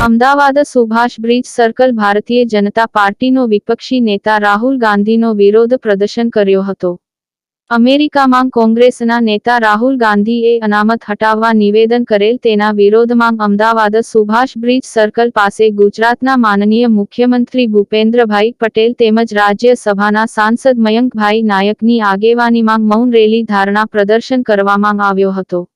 Ahmedabad Subhash bridge circle Bharatiya Janata પાર્ટીનો વિપક્ષી નેતા રાહુલ ગાંધીનો વિરોધ પ્રદર્શન કર્યો હતો. અમેરિકામાં કોંગ્રેસના નેતા રાહુલ ગાંધીએ અનામત હટાવવા નિવેદન કરેલ તેના વિરોધમાં અમદાવાદ સુભાષ બ્રિજ સર્કલ પાસે ગુજરાતના માનનીય મુખ્યમંત્રી ભૂપેન્દ્રભાઈ પટેલ તેમજ રાજ્યસભાના સાંસદ મયંકભાઈ નાયકની આગેવાનીમાં મૌન રેલી ધારણા પ્રદર્શન કરવામાં આવ્યો હતો.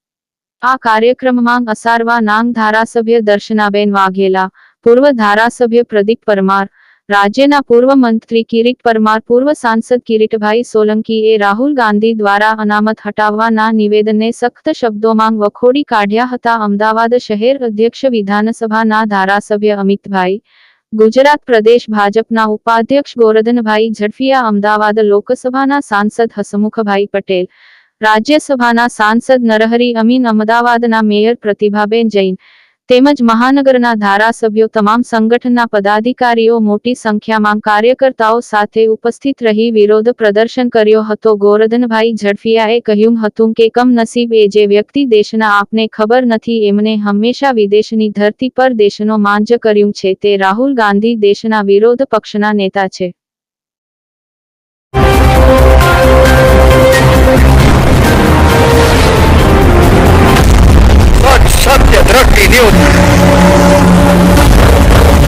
આ કાર્યક્રમમાં અસારવા નાંગ ધારાસભ્ય દર્શનાબેન વાઘેલા, પૂર્વ ધારાસભ્ય પ્રદીપ પરમાર, રાજ્યના પૂર્વ મંત્રી કિરીટ પરમાર, પૂર્વ સાંસદ કિરીટભાઈ સોલંકીએ રાહુલ ગાંધી દ્વારા અનામત હટાવવાના નિવેદનને સખ્ત શબ્દોમાં વખોડી કાઢ્યા હતા. અમદાવાદ શહેર અધ્યક્ષ વિધાનસભાના ધારાસભ્ય અમિતભાઈ, ગુજરાત પ્રદેશ ભાજપના ઉપાધ્યક્ષ ગોરધનભાઈ ઝડફિયા, અમદાવાદ લોકસભાના સાંસદ હસમુખભાઈ પટેલ રાજ્યસભાના સાંસદ નરહરી અમીન અમદાવાદના મેયર પ્રતિભાબેન જૈન તેમજ મહાનગરના ધારાસભ્યો તમામ સંગઠનના પદાધિકારીઓ મોટી સંખ્યામાં કાર્યકર્તાઓ સાથે ઉપસ્થિત રહી વિરોધ પ્રદર્શન કર્યો હતો. ગોરધનભાઈ ઝડફિયાએ કહ્યું હતું કે, કમનસીબ એ જે વ્યક્તિ દેશના આપને ખબર નથી, એમને હંમેશા વિદેશની ધરતી પર દેશનો માંજ કર્યું છે. તે રાહુલ ગાંધી દેશના વિરોધ પક્ષના નેતા છે. Deus.